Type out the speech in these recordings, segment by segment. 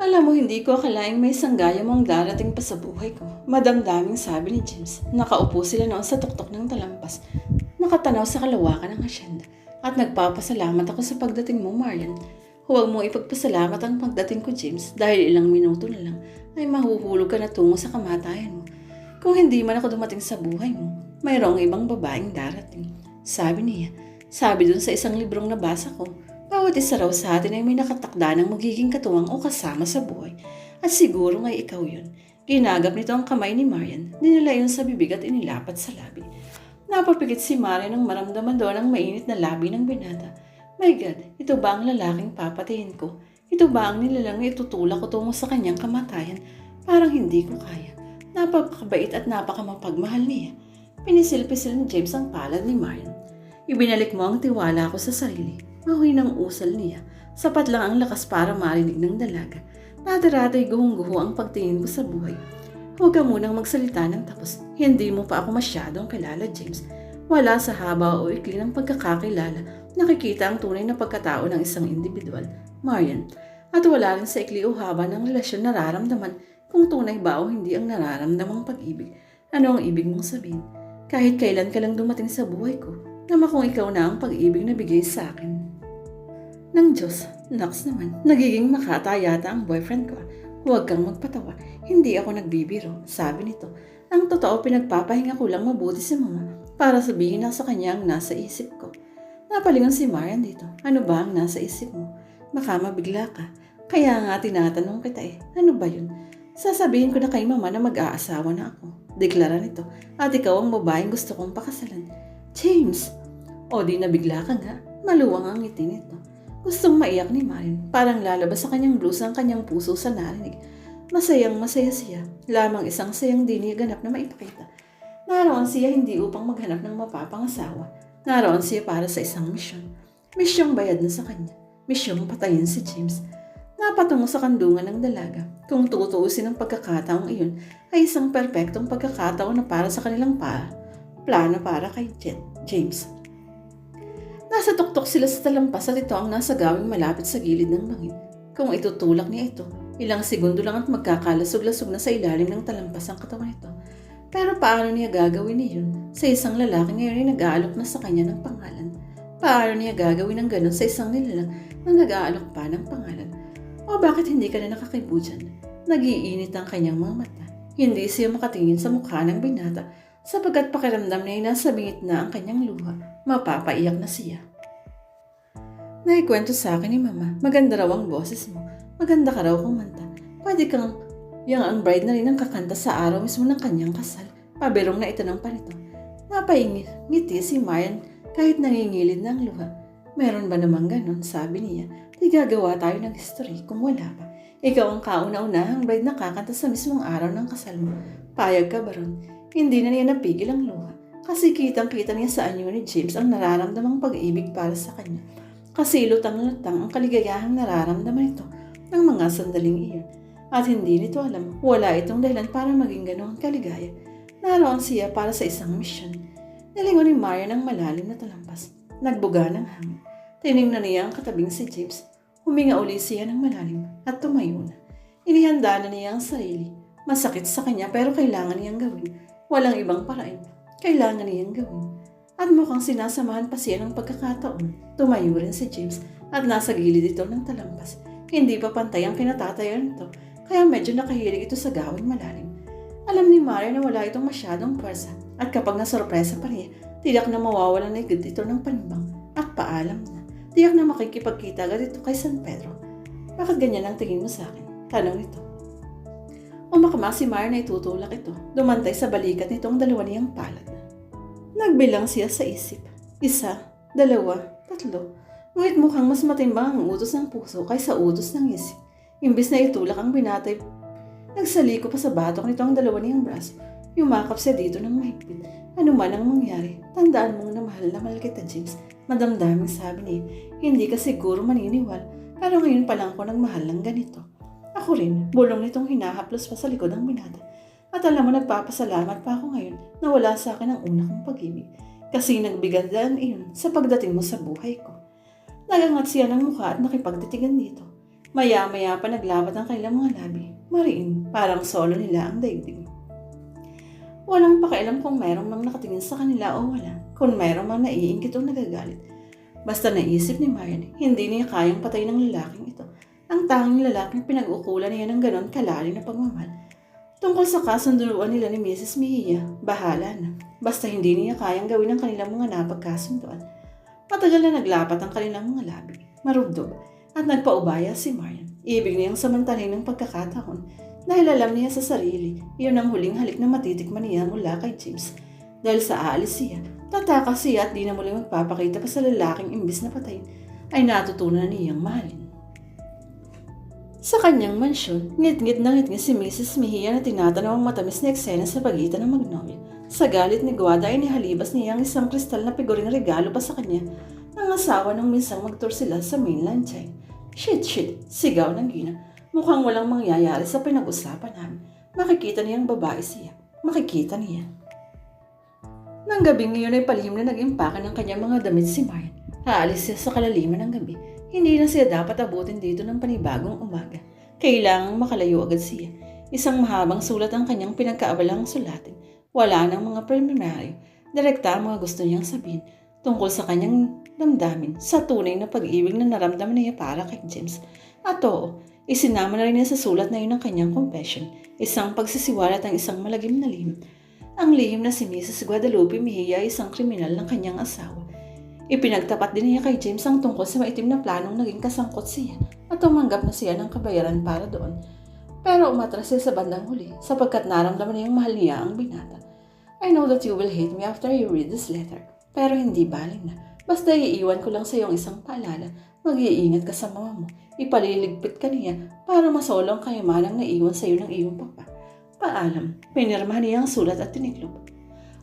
Alam mo, hindi ko akalaing may sanggaya mong darating pa sa buhay ko. Madamdaming sabi ni James. Nakaupo sila noon sa tuktok ng talampas. Nakatanaw sa kalawakan ng asyenda. At nagpapasalamat ako sa pagdating mo, Marian. Huwag mo ipagpasalamat ang pagdating ko, James, dahil ilang minuto na lang ay mahuhulog ka na tungo sa kamatayan mo. Kung hindi man ako dumating sa buhay mo, mayroong ibang babaeng darating. Sabi niya, sabi dun sa isang librong nabasa ko, bawat isa raw sa atin ay may nakatakda ng magiging katuwang o kasama sa buhay. At siguro ngay ikaw yun. Ginagap nito ang kamay ni Marian, dinala yun sa bibig at inilapat sa labi. Napapikit si Marian nang maramdaman doon ang mainit na labi ng binata. My God, ito ba ang lalaking papatayin ko? Ito ba ang nilalang itutulak ko tungo sa kanyang kamatayan? Parang hindi ko kaya. Napakabait at napakamapagmahal niya. Pinisil-pisil ni James ang palad ni Marian. Ibinalik mo ang tiwala ko sa sarili. Mahoy ng usal niya. Sapat lang ang lakas para marinig ng dalaga. Nadarato'y guhong-guho ang pagtingin ko sa buhay. Huwag ka munang magsalita ng tapos. Hindi mo pa ako masyadong kilala, James. Wala sa haba o ikli ng pagkakakilala, nakikita ang tunay na pagkatao ng isang individual, Marian. At wala rin sa ikli o haba ng relasyon nararamdaman kung tunay ba o hindi ang nararamdamang pag-ibig. Ano ang ibig mong sabihin? Kahit kailan ka lang dumating sa buhay ko, nama kung ikaw na ang pag-ibig na bigay sa akin. Nang Diyos, naks naman, nagiging makata yata ang boyfriend ko. Huwag kang magpatawa, hindi ako nagbibiro, sabi nito. Ang totoo, pinagpapahinga ko lang mabuti si mama para sabihin na sa kanya ang nasa isip ko. Napalingon si Marian dito. Ano ba ang nasa isip mo? Baka mabigla ka. Kaya nga tinatanong kita eh, ano ba yun? Sasabihin ko na kay mama na mag-aasawa na ako. Deklara nito. At ikaw ang babaeng gusto kong pakasalan. James! O di nabigla ka nga. Maluwang ang ngiti nito. Gustong maiyak ni Marian. Parang lalabas sa kanyang blusa ang kanyang puso sa narinig. Masayang masaya siya. Lamang isang sayang di niya ganap na maipakita. Naroon siya hindi upang maghanap ng mapapangasawa. Naroon siya para sa isang misyon. Misyong bayad na sa kanya. Misyong patayin si James. Napatungo sa kandungan ng dalaga. Kung tutuusin ang pagkakataong iyon, ay isang perpektong pagkakataon na para sa kanilang para. Plano para kay Jet, James. Nasa tuktok sila sa talampas at ito ang nasa gawing malapit sa gilid ng bangin. Kung itutulak niya ito, ilang segundo lang at magkakalasog-lasog na sa ilalim ng talampas ang katawan nito. Pero paano niya gagawin iyon sa isang lalaki ngayon ay nag-aalok na sa kanya ng pangalan? Paano niya gagawin ang ganon sa isang nilalang na nag-aalok pa ng pangalan? O bakit hindi ka na nakakibo dyan? Nagiinit ang kanyang mga mata. Hindi siya makatingin sa mukha ng binata sapagkat pakiramdam niya ay nasa bingit na ang kanyang luha. Mapapaiyak na siya. Naikwento sa akin ni Mama, maganda raw ang boses mo. Maganda ka raw kumanta. Pwede kang yang ang bride na rin ang kakanta sa araw mismo ng kanyang kasal. Pabirong na itanong pa nito. Napaingit, ngiti si Marian kahit nangingilid ng luha. Meron ba namang ganon? Sabi niya. Di gagawa tayo ng history kung wala pa. Ikaw ang kauna-unahang bride na kakanta sa mismong araw ng kasal mo. Payag ka ba ron? Hindi na niya napigil ang luha. Kasi kitang-kita niya sa anyo ni James ang nararamdamang pag-ibig para sa kanya. Kasi lutang-lutang ang kaligayahang nararamdaman ito ng mga sandaling iyon. At hindi nito alam, wala itong dahilan para maging ganoon kaligaya. Naroon siya para sa isang misyon. Nilingon ni Maria ng malalim na talampas. Nagbuga ng hangin. Tinignan niya ang katabing si James. Huminga uli siya ng malalim at tumayo na. Inihanda na niya ang sarili. Masakit sa kanya pero kailangan niyang gawin. Walang ibang paraan. Kailangan niyang gawin. At mukhang sinasamahan pa siya ng pagkakataon. Tumayo rin si James at nasa gilid ito ng talampas. Hindi pa pantay ang kinatatayan nito, kaya medyo nakahilig ito sa gawing malalim. Alam ni Maria na wala itong masyadong pwersa at kapag nasorpresa pa niya, tiyak na mawawalan na igad ito ng panimbang at paalam na. Tiyak na makikipagkita agad ito kay San Pedro. Bakit ganyan ang tingin mo sa akin? Tanong nito. Umakama si Maria na itutulak ito. Dumantay sa balikat nitong dalawa niyang palad. Nagbilang siya sa isip. Isa, dalawa, tatlo. Ngunit mukhang mas matimbang ang utos ng puso kaysa utos ng isip. Imbis na itulak ang binatay, nagsaliko pa sa batok nito ang dalawa niyang braso. Yumakap siya dito ng mahigpit. Ano man ang mangyari, tandaan mong na mahal na mahal kita, James. Madamdaming sabi niya, hindi ka siguro maniniwal, pero ngayon pa lang ako nagmahal ng ganito. Ako rin, bulong nitong hinahaplos pa sa likod ng binata. At alam mo, nagpapasalamat pa ako ngayon na wala sa akin ang una kong pag-ibig. Kasi nagbigandaan iyon sa pagdating mo sa buhay ko. Nagangat siya ng mukha at nakipagtitigan dito. Maya-maya pa naglapat ang kanilang mga labi. Mariin, parang solo nila ang daigdig. Walang pakialam kung mayroong mang nakatingin sa kanila o wala. Kung mayroong mang naiingit o nagagalit. Basta naisip ni Marian, hindi niya kayang patay ng lalaking ito. Ang tanging lalaking pinag-ukulan niya ng ganon kalalim na pagmamahal. Tungkol sa kasunduan nila ni Mrs. Mejia, bahala na. Basta hindi niya kayang gawin ang kanilang mga napagkasunduan. Matagal na naglapat ang kanilang mga labi. Marugdog at nagpaubaya si Marian. Ibig niyang samantalin ng pagkakataon dahil alam niya sa sarili, iyon ang huling halik na matitikman niya mula kay James. Dahil sa aalis siya, tatakas siya at di na muling magpapakita pa sa lalaking imbis na patayin, ay natutunan na niyang mahalin. Sa kanyang mansyon, ngit-ngit na ngit si Mrs. Mejia na tinatanaw ang matamis na eksena sa pagitan ng magnolia. Sa galit ni Guada ay nihalibas niya ang isang kristal na figuring regalo pa sa kanya ng asawa nung minsang magtour sila sa mainland China. Shit, shit, sigaw ng Gina. Mukhang walang mangyayari sa pinag-usapan namin. Makikita niyang babae siya. Makikita niya. Nang gabing ngayon ay palihim na nag-impake ng kanyang mga damit si Marian. Aalis siya sa kalaliman ng gabi. Hindi na siya dapat abutin dito ng panibagong umaga. Kailangang makalayo agad siya. Isang mahabang sulat ang kanyang pinagkaabalang sulatin. Wala nang mga preliminary. Direkta ang mga gusto niyang sabihin tungkol sa kanyang damdamin sa tunay na pag-ibig na naramdaman niya para kay James. At oo, isinama na rin niya sa sulat na yun ang kanyang confession. Isang pagsisiwalat ang isang malagim na lihim. Ang lihim na si Mrs. Guadalupe Mejia ay isang kriminal ng kanyang asawa. Ipinagtapat din niya kay James ang tungkol sa maitim na planong naging kasangkot siya at tumanggap na siya ng kabayaran para doon. Pero umatras siya sa bandang huli sapagkat naramdaman niyang mahal niya ang binata. I know that you will hate me after you read this letter. Pero hindi balik na. Basta iiwan ko lang sa iyong isang paalala. Mag-iingat ka sa mama mo. Ipaliligpit ka niya para masolo ang kayamanang naiwan sa iyo ng iyong papa. Paalam, pinirmahan niya ang sulat at tiniklop.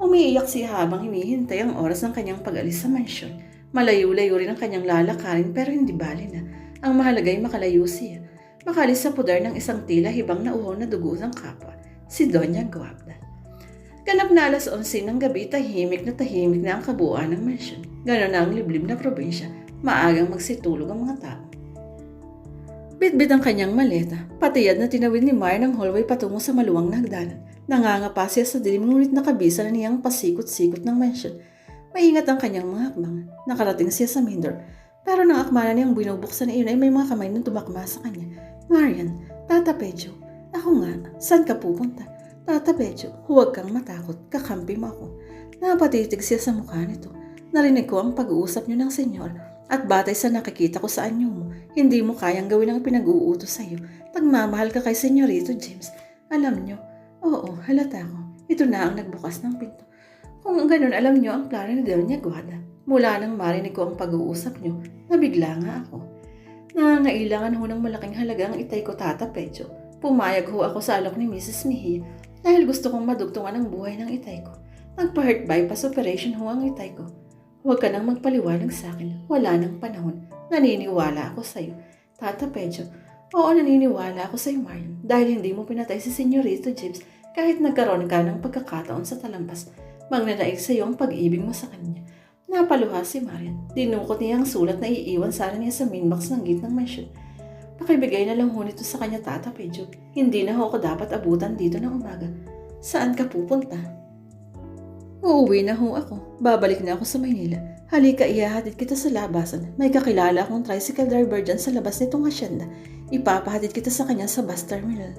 Umiiyak siya habang hinihintay ang oras ng kanyang pag-alis sa mansyon. Malayo-layo rin ang kanyang lalakarin pero hindi bali na. Ang mahalaga ay makalayo siya. Makalis sa pudar ng isang tila hibang na uhaw na dugo ng kapwa, si Doña Guabda. Ganap na alas 11 ng gabi, tahimik na tahimik na ang kabuuan ng mansyon. Ganon na ang liblib na probinsya, maagang magsitulog ang mga tao. Bitbit ang kanyang maleta, patiyad na tinawid ni Mar ng hallway patungo sa maluwang na hagdanan. Nangangapa siya sa dilim ngunit nakabisa na niyang pasikot-sikot ng mansyon. Maingat ang kanyang mga hakbang. Nakarating siya sa main door. Pero nang akmana niyang binubuksan na iyon ay may mga kamay na tumakma sa kanya. Marian, Tata Pedro, ako nga, saan ka pupunta? Tata Pedro, huwag kang matakot, kakampi mo ako. Napatitig siya sa mukha nito. Narinig ko ang pag-uusap niyo ng senyor at batay sa nakikita ko sa anyo mo, hindi mo kayang gawin ang pinag-uutos sa iyo. Pagmamahal ka kay Senyorito James. Alam niyo, oo, halata ko. Ito na ang nagbukas ng pinto. Kung ganun, alam niyo ang plano ni Doña Guada. Mula nang marinig ko ang pag-uusap niyo, nabigla nga ako. Nangangailangan ho ng malaking halaga ang itay ko tata Pecho. Pumayag ho ako sa alok ni Mrs. Mejia dahil gusto kong madugtungan ang buhay ng itay ko. Nagpa-heart bypass operation ho ang itay ko. Huwag ka nang magpaliwanag sa akin. Wala nang panahon. Naniniwala ako sa iyo. Tata Pedro, oo naniniwala ako sa iyo, Marian. Dahil hindi mo pinatay si Senyorito James kahit nagkaroon ka ng pagkakataon sa talampas. Magnanaig sa iyo ang pag-ibig mo sa kanya. Napaluha si Marian. Dinukot niya ang sulat na iiwan sana niya sa main box ng gate ng mansion. Pakibigay na lang ho nito sa kanya, Tata Pedro. Hindi na ako dapat abutan dito ng umaga. Saan ka pupunta? Uuwi na ho ako. Babalik na ako sa Maynila. Halika, ihahatid kita sa labasan. May kakilala akong tricycle driver dyan sa labas nitong asyenda. Ipapahatid kita sa kanya sa bus terminal.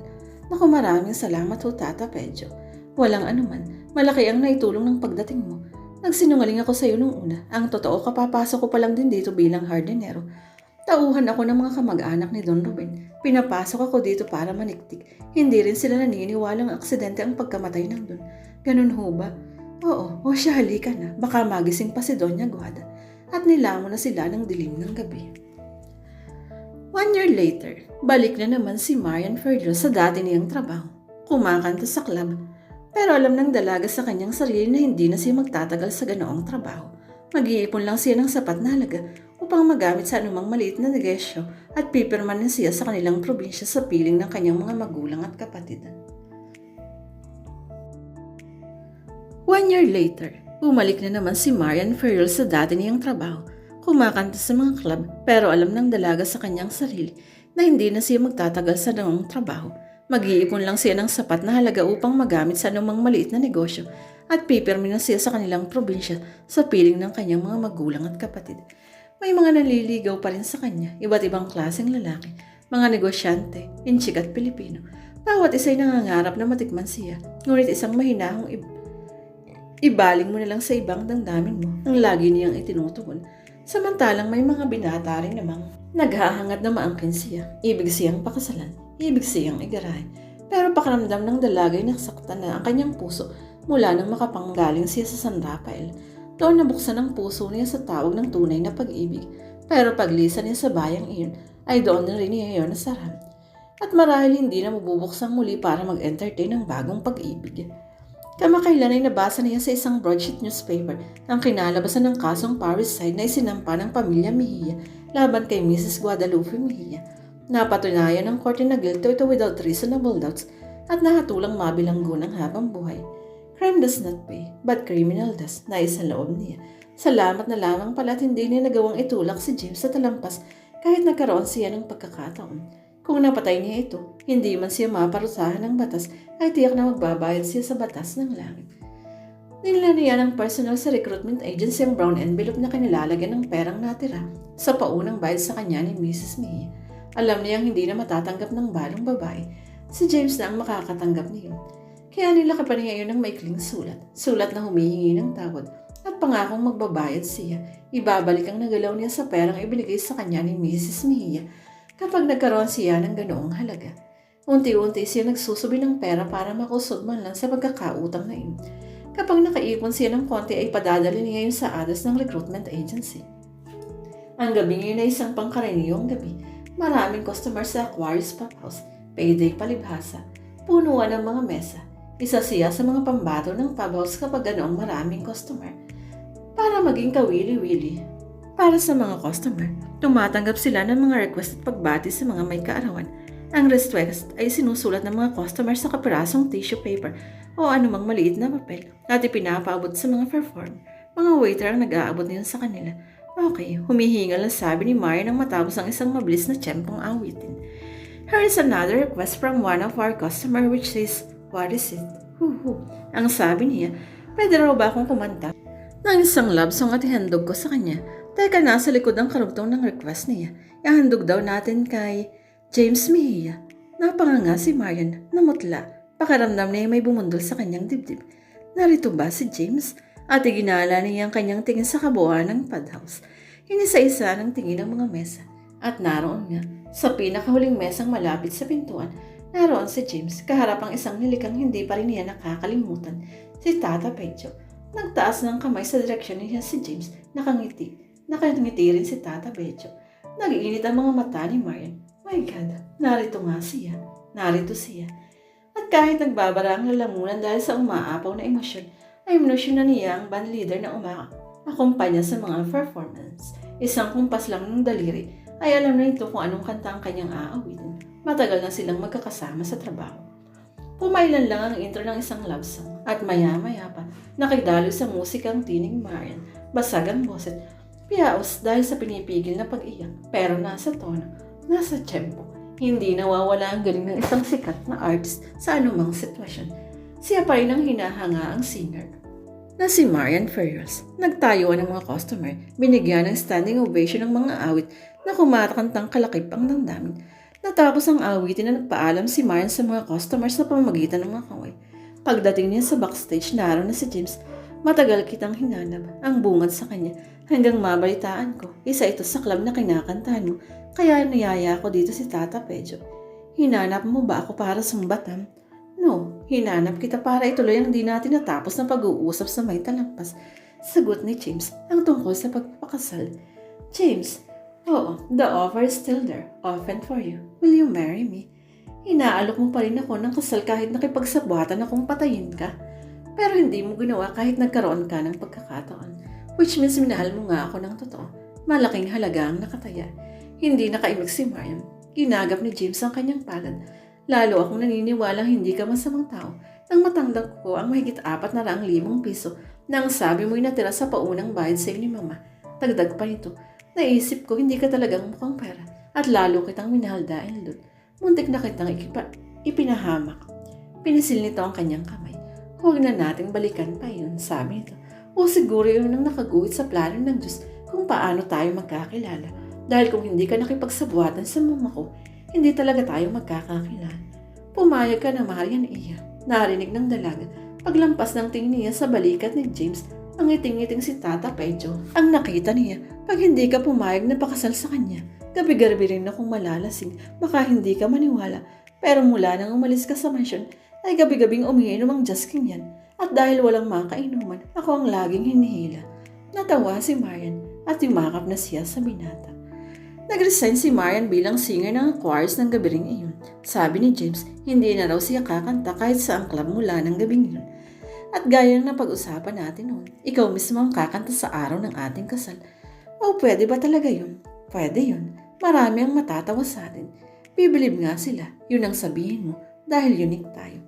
Naku, maraming salamat ho, Tata Pedro. Walang anuman. Malaki ang naitulong ng pagdating mo. Nagsinungaling ako sa iyo nung una. Ang totoo, kapapasok ko pa lang din dito bilang hardinero. Tauhan ako ng mga kamag-anak ni Don Ruben. Pinapasok ako dito para maniktik. Hindi rin sila naniniwalang aksidente ang pagkamatay ng Don. Ganun ho ba? Oo, o siya halika na. Baka magising pa si Doña Guada. At nilamon na sila ng dilim ng gabi. One year later, balik na naman si Marian Ferdio sa dati niyang trabaho. Kumakanta sa club. Pero alam ng dalaga sa kanyang sarili na hindi na siya magtatagal sa ganoong trabaho. Mag-iipon lang siya ng sapat na halaga upang magamit sa anumang maliit na negosyo at pipirman na siya sa kanilang probinsya sa piling ng kanyang mga magulang at kapatid. One year later, bumalik na naman si Marian Ferrell sa dati niyang trabaho. Kumakanta sa mga club pero alam ng dalaga sa kanyang sarili, na hindi na siya magtatagal sa namang trabaho. Mag-iipon lang siya ng sapat na halaga upang magamit sa anumang maliit na negosyo at pipirmi na siya sa kanilang probinsya sa piling ng kanyang mga magulang at kapatid. May mga naliligaw pa rin sa kanya, iba't ibang klaseng lalaki, mga negosyante, inchik at Pilipino. Bawat isa'y nangangarap na matikman siya, ngunit isang mahinahong ib- ibaling mo na lang sa ibang damdamin mo ang lagi niyang itinutugon. Samantalang may mga binata rin namang naghahangad na maangkin siya. Ibig siyang pakasalan, ibig siyang igarahin. Pero pakiramdam ng dalagay nasaktan na ang kanyang puso mula nang makapanggaling siya sa San Rafael. Doon nabuksan ang puso niya sa tawag ng tunay na pag-ibig. Pero paglisan niya sa bayang iyon, ay doon na rin niya yun nasarap. At marahil hindi na mabubuksang muli para mag-entertain ng bagong pag-ibig. Kamakailan ay nabasa niya sa isang broadsheet newspaper ang kinalabasan ng kasong parricide na isinampa ng pamilya Mejia laban kay Mrs. Guadalupe Mejia. Napatunayan ng korte na guilty ito without reasonable doubts at nahatulang mabilanggo ng habang buhay. Crime does not pay, but criminal does, na isa loob niya. Salamat na lamang pala at hindi niya nagawang itulak si James sa talampas kahit nagkaroon siya ng pagkakataon. Kung napatay niya ito, hindi man siya maparusahan ng batas ay tiyak na magbabayad siya sa batas ng langit. Nila niya ng personal sa recruitment agency ang brown envelope na kanilalagyan ng perang natira sa paunang bayad sa kanya ni Mrs. Mia. Alam niyang hindi na matatanggap ng balong babae. Si James na ang makakatanggap niyon. Kaya niya yun ng maikling sulat. Sulat na humihingi ng tawad at pangakong magbabayad siya. Ibabalik ang nagalaw niya sa perang ibinigay sa kanya ni Mrs. Mejia kapag nagkaroon siya ng ganoong halaga. Unti-unti siya nagsusubi ng pera para makusog man lang sa pagkakautang na yun. Kapag nakaipon siya ng konti ay padadali niya yun sa address ng recruitment agency. Ang gabi ngayon ay isang pangkaraniwang gabi. Maraming customer sa Aquarius Pop House, payday palibhasa, punuan ng mga mesa. Isa siya sa mga pambato ng pub house kapag ganoong maraming customer. Para maging kawili-wili. Para sa mga customer, tumatanggap sila ng mga request at pagbati sa mga may kaarawan. Ang request ay sinusulat ng mga customer sa kapirasong tissue paper o anumang maliit na papel at ipinapaabot sa mga perform. Mga waiter ang nag-aabot niyon sa kanila. Okay, humihingal ang sabi ni Maya nang matapos ang isang mabilis na tiyempong awitin. Here is another request from one of our customer which says, What is it? Huhu. Ang sabi niya, pwede raw ba akong kumanta? Nang isang love song at ihandog ko sa kanya. Teka, nasa likod ang karugtong ng request niya. Ihandog daw natin kay James Mejia. Napanganga si Marian, namutla. Pakiramdam niya may bumundol sa kanyang dibdib. Narito ba si James? At iginala niya ang kanyang tingin sa kabuuan ng padhouse. Inisa-isa ng tingin ng mga mesa. At naroon nga, sa pinakahuling mesang malapit sa pintuan, naroon si James kaharap ang isang nilikang hindi pa rin niya nakakalimutan, si Tata Pecho. Nagtaas ng kamay sa direksyon niya si James, nakangiti. Nakangiti rin si Tata Pecho. Nag-iinit ang mga mata ni Marian. My God, narito nga siya. Narito siya. At kahit nagbabara ang lalamunan dahil sa umaapaw na emosyon, ay minusyon na niya ang band leader na umakakumpanya sa mga performance. Isang kumpas lang ng daliri ay alam na ito kung anong kanta ang kanyang aawitin. Matagal na silang magkakasama sa trabaho. Pumailan lang ang intro ng isang love song at maya-maya pa nakidalo sa musikang tining Marian, basag ang boses, piyaos dahil sa pinipigil na pag-iyak pero nasa tono, nasa tempo. Hindi nawawala ang galing ng isang sikat na artist sa anumang sitwasyon. Siya pa rin ang hinahanga ang singer na si Marian Ferrers. Nagtayuan ng mga customer, binigyan ng standing ovation ng mga awit na kumatakantang kalakip ang damdamin. Natapos ang awitin na nagpaalam si Marian sa mga customers sa pamamagitan ng mga kaway. Pagdating niya sa backstage, naroon na si James. Matagal kitang hinanap ang bungad sa kanya hanggang mabalitaan ko. Isa ito sa club na kinakantahan mo, kaya niyaya ko dito si Tata Pedro. Hinanap mo ba ako para sumbatam? No, hinanap kita para ituloy ang di natin natapos na pag-uusap sa may talampas. Sagot ni James ang tungkol sa pagpapakasal. James, oo, the offer is still there, open for you. Will you marry me? Inaalok mo pa rin ako ng kasal kahit nakipagsabwatan akong patayin ka. Pero hindi mo ginawa kahit nagkaroon ka ng pagkakataon. Which means minahal mo nga ako ng totoo. Malaking halaga ang nakataya. Hindi nakaimig si Mariam. Ginagap ni James ang kanyang palad. Lalo akong naniniwalang hindi ka masamang tao nang matanggap ko ang mahigit apat na raang limong piso na ang sabi mo'y natira sa paunang bayad sa'yo ni Mama. Dagdag pa nito, naisip ko hindi ka talagang mukhang pera. at lalo kitang minahal dahil doon. Muntik na kitang ikipa, ipinahamak. Pinisil nito ang kanyang kamay. Huwag na nating balikan pa yun, sabi nito. O siguro yun ang nakaguhit sa plano ng Diyos kung paano tayo magkakilala. Dahil kung hindi ka nakipagsabuhatan sa mama ko, hindi talaga tayo magkakakilala. Pumayag ka na mahal iya. Narinig ng dalaga. Paglampas ng tingin niya sa balikat ni James, ang ngiting-ngiting si Tata Pedro. Ang nakita niya, pag hindi ka pumayag na pakasal sa kanya, gabi-gabi rin akong malalasing, baka hindi ka maniwala. Pero mula nang umalis ka sa mansyon, ay gabi-gabing umiinom ang Jaskin yan. At dahil walang makainuman, ako ang laging hinihila. Natawa si Marian at yumakap na siya sa binata. Nag-resign si Marian bilang singer ng choirs ng gabi ring iyon. Sabi ni James, hindi na raw siya kakanta kahit sa ang club mula ng gabing yun. At gaya ng napag-usapan natin noon, ikaw mismo ang kakanta sa araw ng ating kasal. O pwede ba talaga yun? Pwede yun. Marami ang matatawa sa atin. Bibilib nga sila, yun ang sabihin mo, dahil unique tayo.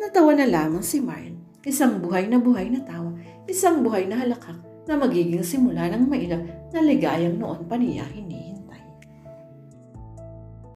Natawa na lamang si Marian. Isang buhay na buhay na tawa, isang buhay na halakak na magiging simula ng mailang na ligayang noon pa niya.